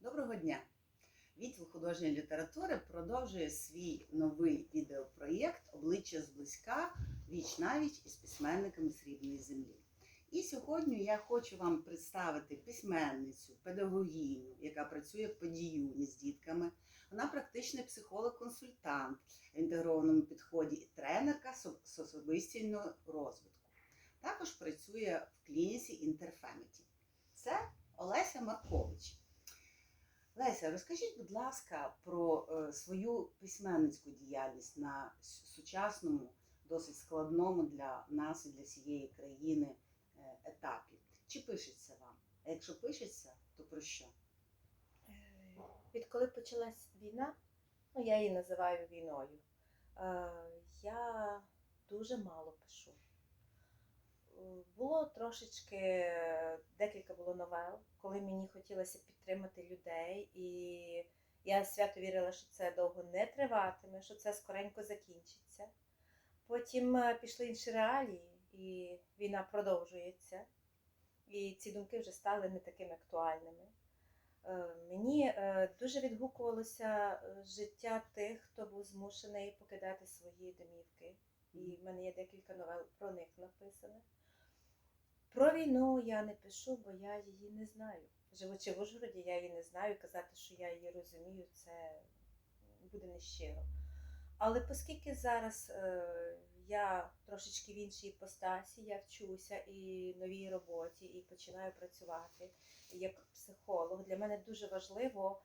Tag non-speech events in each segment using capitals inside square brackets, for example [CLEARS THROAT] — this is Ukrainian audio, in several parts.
Доброго дня! Відділ художньої літератури продовжує свій новий відеопроєкт Обличчя зблизька віч навіч із письменниками срібної землі. І сьогодні я хочу вам представити письменницю, педагогіню, яка працює в подіюні з дітками. Вона практичний психолог-консультант в інтегрованому підході і тренерка з особистісного розвитку. Також працює в клініці Інтерфеміті. Це Олеся Маркович. Леся, розкажіть, будь ласка, про е, свою письменницьку діяльність на сучасному, досить складному для нас і для всієї країни е, етапі. Чи пишеться вам? А якщо пишеться, то про що? Е, Відколи почалась війна, ну я її називаю війною, я дуже мало пишу. Було трошечки, декілька було новел, коли мені хотілося підтримати людей, і я свято вірила, що це довго не триватиме, що це скоренько закінчиться. Потім е, пішли інші реалії, і війна продовжується. І ці думки вже стали не такими актуальними. Е, Мені е, дуже відгукувалося життя тих, хто був змушений покидати свої домівки. І в мене є декілька новел про них написаних. Про війну я не пишу, бо я її не знаю. Живучи в Ужгороді, я її не знаю. Казати, що я її розумію, це буде нещиро. Але оскільки зараз е, я трошечки в іншій іпостасі, я вчуся і новій роботі, і починаю працювати як психолог, для мене дуже важливо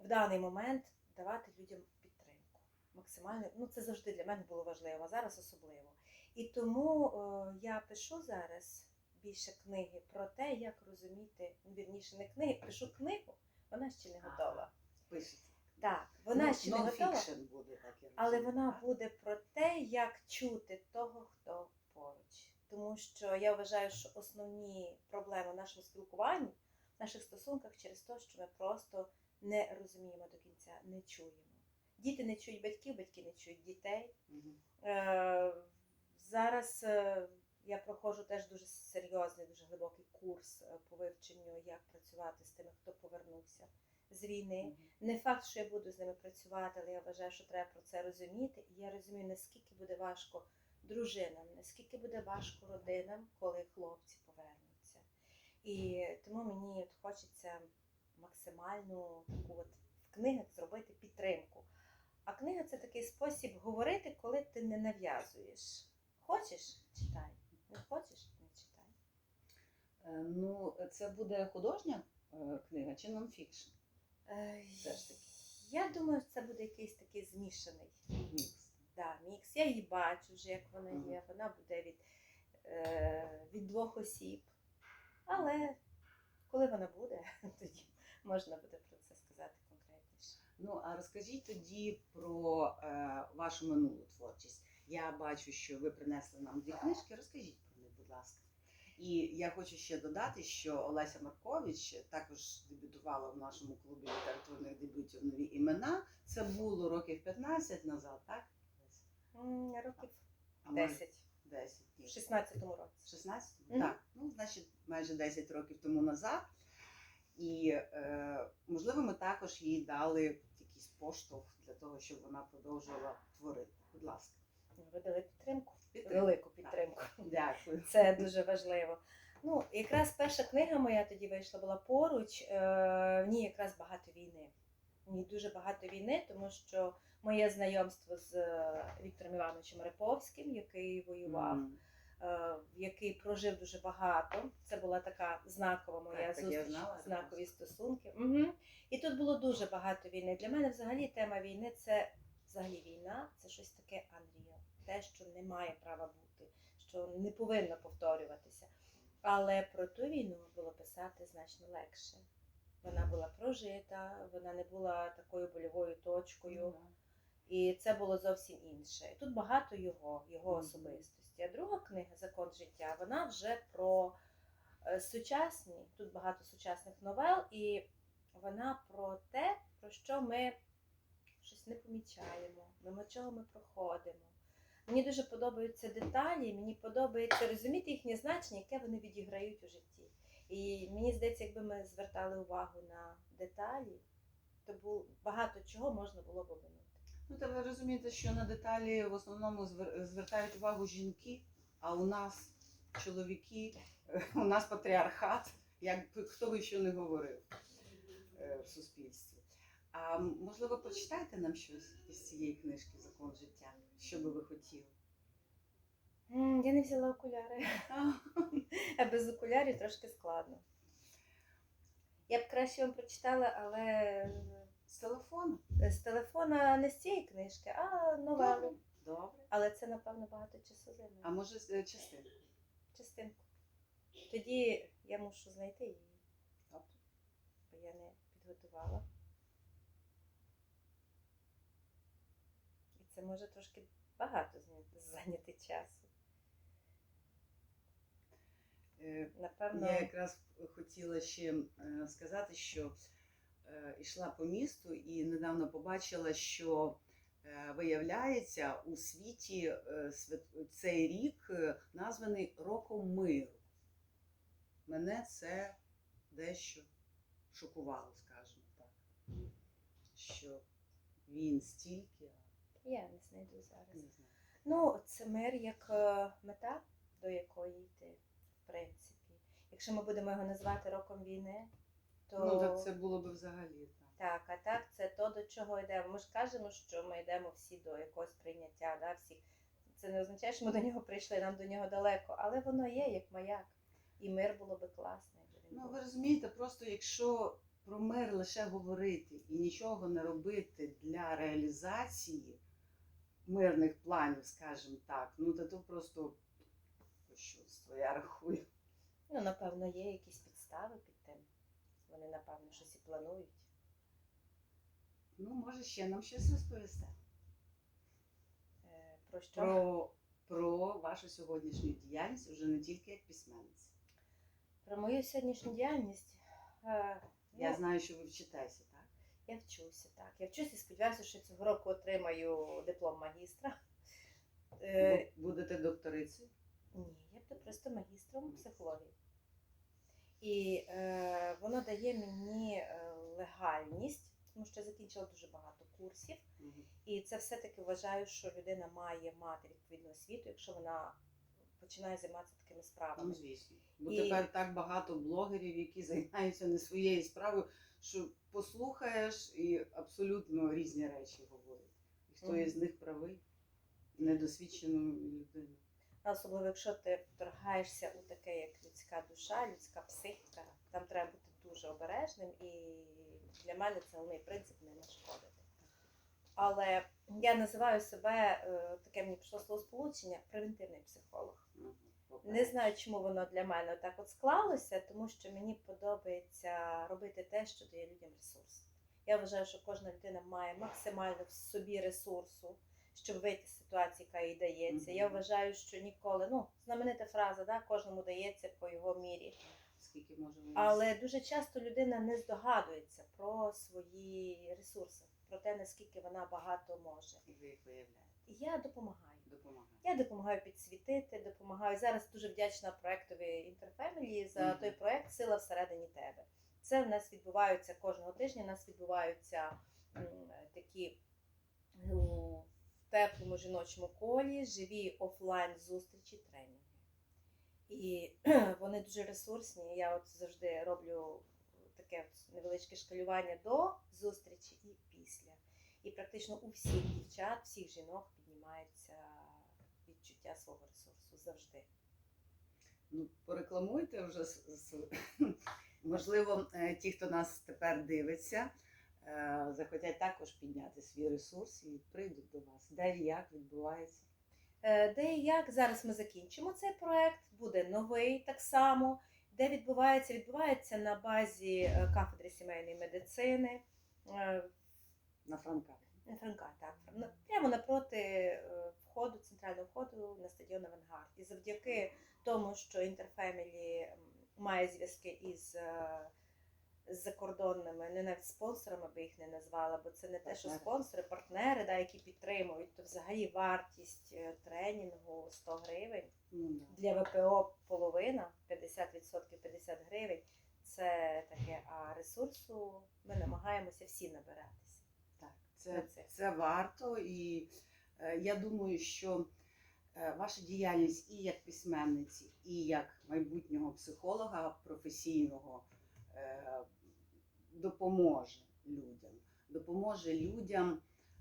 в даний момент давати людям підтримку. Максимально, ну це завжди для мене було важливо, а зараз особливо. І тому е, я пишу зараз більше книги про те, як розуміти, ну, вірніше, не книги, пишу книгу, вона ще не готова. Пишеться. Так, вона ще не готова. Буде, так я Але вона буде про те, як чути того, хто поруч. Тому що я вважаю, що основні проблеми в нашому спілкуванні, в наших стосунках через те, що ми просто не розуміємо до кінця, не чуємо. Діти не чують батьків, батьки не чують дітей. Мгм. Е, зараз е, я проходжу теж дуже серйозний, дуже глибокий курс е, по вивченню, як працювати з тими, хто повернувся з війни. Не факт, що я буду з ними працювати, але я вважаю, що треба про це розуміти. І я розумію, наскільки буде важко дружинам, наскільки буде важко родинам, коли хлопці повернуться. І тому мені от хочеться максимальну таку от в книгах зробити підтримку. А книга це такий спосіб говорити, коли ти не нав'язуєш. Хочеш читай, не хочеш не читай. Е, Ну, це буде художня е, книга чи нонфікшн? Е, Все ж таки. Я думаю, це буде якийсь такий змішаний. Мікс. Да, мікс. Я її бачу вже, як вона є. Вона буде від, е, від двох осіб. Але коли вона буде, [LAUGHS] тоді можна буде про це сказати конкретніше. Ну, а розкажіть тоді про е, вашу минулу творчість. Я бачу, що ви принесли нам дві книжки. Розкажіть про них, будь ласка. І я хочу ще додати, що Олеся Маркович також дебютувала в нашому клубі літературних дебютів нові імена. Це було років 15 назад, так? Років А 10, 10 в 16-му році. 16? Мгм. Так, ну, значить, майже 10 років тому назад. І, е, можливо, ми також їй дали якийсь поштовх для того, щоб вона продовжувала творити. Будь ласка. Ви дали підтримку, Підтримку. велику підтримку. Дякую. Це дуже важливо. Ну, якраз перша книга моя тоді вийшла була поруч. Е, в ній якраз багато війни. В ній дуже багато війни, тому що моє знайомство з е, Віктором Івановичем Реповським, який воював, е, який прожив дуже багато. Це була така знакова моя Так, так, зустріч, знала, знакові стосунки. Угу. І тут було дуже багато війни. Для мене взагалі тема війни це взагалі війна, це щось таке unreal, те, що не має права бути, що не повинно повторюватися. Але про ту війну було писати значно легше. Вона була прожита, вона не була такою больовою точкою. ну. І це було зовсім інше. І тут багато його, його особистості. А друга книга Закон життя вона вже про е, сучасні, тут багато сучасних новел, і вона про те, про що ми щось не помічаємо, мимо чого ми проходимо. Мені дуже подобаються деталі, мені подобається розуміти їхнє значення, яке вони відіграють у житті. І мені здається, якби ми звертали увагу на деталі. то бу- багато чого можна було б обминути. Ну, та ви розумієте, що на деталі в основному звертають увагу жінки, а у нас чоловіки, [LAUGHS] у нас патріархат, як хто би що не говорив е, в суспільстві. А можливо, прочитайте нам щось із цієї книжки Закон життя, що би ви хотіли? М, Я не взяла окуляри, [LAUGHS] а без окулярів трошки складно. Я б краще вам прочитала, але З телефону? з телефона не з цієї книжки, а новели. Добре. Але це, напевно, багато часу. А може з- е, частинку? Частинку. Тоді я мушу знайти її, Добре. бо я не підготувала. Це може трошки багато зайняти- часу. Е, Напевно, Я якраз хотіла ще е, сказати, що е, йшла по місту і недавно побачила, що виявляється у світі цей рік названий Роком миру. Мене це дещо шокувало, скажімо так. Що він стільки, я не знайду зараз. не знаю. Ну, це мир як е, мета, до якої йти, в принципі. Якщо ми будемо його назвати роком війни, то Ну, так це було би взагалі так. так, а так це то, до чого йдемо. Ми ж кажемо, що ми йдемо всі до якогось прийняття, да, всіх. Це не означає, що ми до нього прийшли, нам до нього далеко, але воно є як маяк. І мир було би він Ну, ви розумієте, просто якщо про мир лише говорити і нічого не робити для реалізації мирних планів, скажімо так, ну то то просто щось, я рахую. Ну, напевно, є якісь підстави під тим. Вони, напевно, щось і планують. Ну, може, ще нам щось розповісти Е, Про що? про, про вашу сьогоднішню діяльність вже не тільки як письменниця. Про мою сьогоднішню діяльність. Е, Я ну, знаю, що ви вчитеся, так? Я вчуся, так. Я вчуся і сподіваюся, що цього року отримаю диплом магістра. Е, Будете докторицею? ні, я буду просто магістром психології. І е, воно дає мені е, легальність, тому що я закінчила дуже багато курсів. І це все-таки вважаю, що людина має мати відповідну освіту, якщо вона починає займатися такими Ну, справами. звісно. Бо І- тепер так багато блогерів, які займаються не своєю справою, що послухаєш і абсолютно різні речі говорять. І хто Мгм. із них правий, недосвідчену людину. Особливо, якщо ти вторгаєшся у таке, як людська душа, людська психіка, там треба бути дуже обережним, і для мене це головний принцип не нашкодити. Але я називаю себе е, таке мені пішло словосполучення превентивний психолог. Не знаю, чому воно для мене так от склалося, тому що мені подобається робити те, що дає людям ресурс. Я вважаю, що кожна людина має максимально в собі ресурсу, щоб вийти з ситуації, яка їй дається. Я вважаю, що ніколи, ну, знаменита фраза, да, кожному дається по його мірі. Скільки може. Але дуже часто людина не здогадується про свої ресурси, про те, наскільки вона багато може. І ви їх виявляєте, я допомагаю. допомагаєте. Я допомагаю підсвітити, допомагаю. Зараз дуже вдячна проектові Interfamily за Мгм. той проект Сила всередині тебе. Це в нас відбуваються кожного тижня. У нас відбуваються м, такі в теплому жіночому колі живі офлайн зустрічі, тренінги. І [CLEARS THROAT] вони дуже ресурсні. Я от завжди роблю таке невеличке шкалювання до зустрічі і після. І практично у всіх дівчат, всіх жінок піднімається відчуття свого ресурсу завжди. Ну, порекламуйте вже [LAUGHS] можливо, е, ті, хто нас тепер дивиться, е, захотять також підняти свій ресурс і прийдуть до вас. Де і як відбувається. Е, Де і як зараз ми закінчимо цей проект, буде новий так само. Де відбувається? Відбувається на базі е, кафедри сімейної медицини. е, На Франка. На Франка, так. На- Прямо напроти е, входу, центрального входу на стадіон Авангард. І завдяки тому, що Інтерфемілі має зв'язки із з закордонними, не навіть спонсорами би їх не назвала, бо це не те, що спонсори, партнери, да, які підтримують, то взагалі вартість е, тренінгу 100 гривень Ну, для ВПО половина, 50% 50 гривень. це таке, а ресурсу ми намагаємося всі набиратися. Так, це, Оце. це варто, і е, я думаю, що е, ваша діяльність і як письменниці, і як майбутнього психолога професійного допоможе людям. Допоможе людям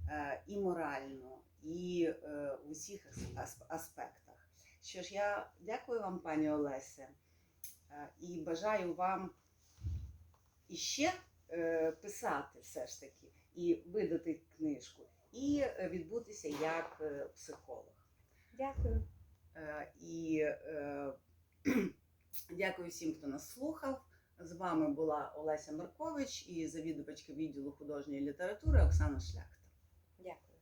е, і морально, і е, в усіх ас- ас- аспектах. Що ж, я дякую вам, пані Олесе, е, і бажаю вам іще е, писати все ж таки, і видати книжку, і е, відбутися як е, психолог. Дякую. Е, І е, [CLEARS THROAT] дякую всім, хто нас слухав. З вами була Олеся Маркович і завідувачка відділу художньої літератури Оксана Шляхта. Дякую.